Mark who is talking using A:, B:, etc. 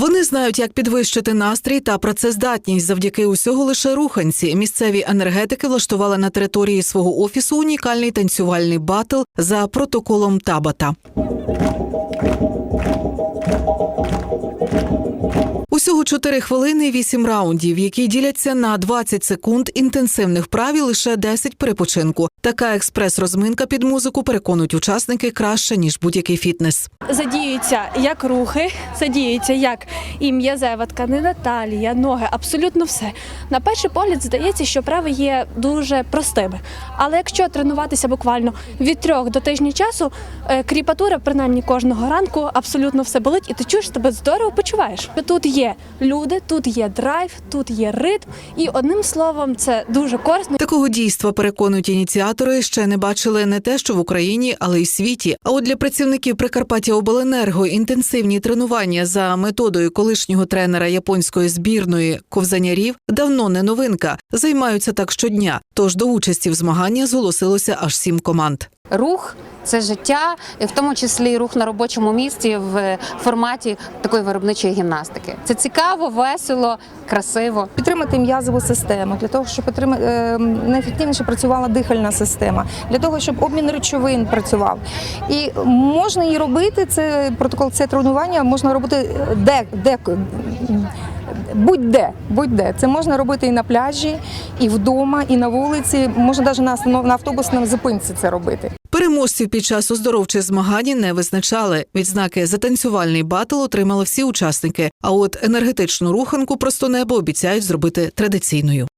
A: Вони знають, як підвищити настрій та працездатність завдяки усього лише руханці. Місцеві енергетики влаштували на території свого офісу унікальний танцювальний батл за протоколом Табата. Усього 4 хвилини, 8 раундів, які діляться на 20 секунд інтенсивних вправ і лише 10 перепочинку. Така експрес-розминка під музику переконують учасники краще ніж будь-який фітнес.
B: задіються як рухи, задіються як і м'язева тканина, талія, ноги, абсолютно все. На перший погляд здається, що вправи є дуже простими. Але якщо тренуватися буквально від трьох до тижня часу, е, кріпатура, принаймні кожного ранку, абсолютно все болить, і ти чуєш тебе здорово почуваєш. Тут є люди, тут є драйв, тут є ритм, і одним словом, це дуже корисно.
A: Такого дійства переконують ініціатори. Ще не бачили не те, що в Україні, але й світі. А от для працівників Прикарпаття Обленерго інтенсивні тренування за методою колишнього тренера японської збірної ковзанярів давно не новинка. Займаються так щодня. Тож до участі в змагання зголосилося аж сім команд.
C: Рух це життя, і в тому числі рух на робочому місці в форматі такої виробничої гімнастики. Це цікаво, весело, красиво.
D: підтримати м'язову систему, для того, щоб підтримати, е, найефективніше працювала дихальна система, для того, щоб обмін речовин працював. І можна її робити, це протокол, це тренування можна робити де, де будь-де, будь-де. Це можна робити і на пляжі, і вдома, і на вулиці. Можна навіть на автобусному зупинці це робити.
A: Переможців під час оздоровчих змагань не визначали. Відзнаки за танцювальний батл отримали всі учасники. А от енергетичну руханку просто небо обіцяють зробити традиційною.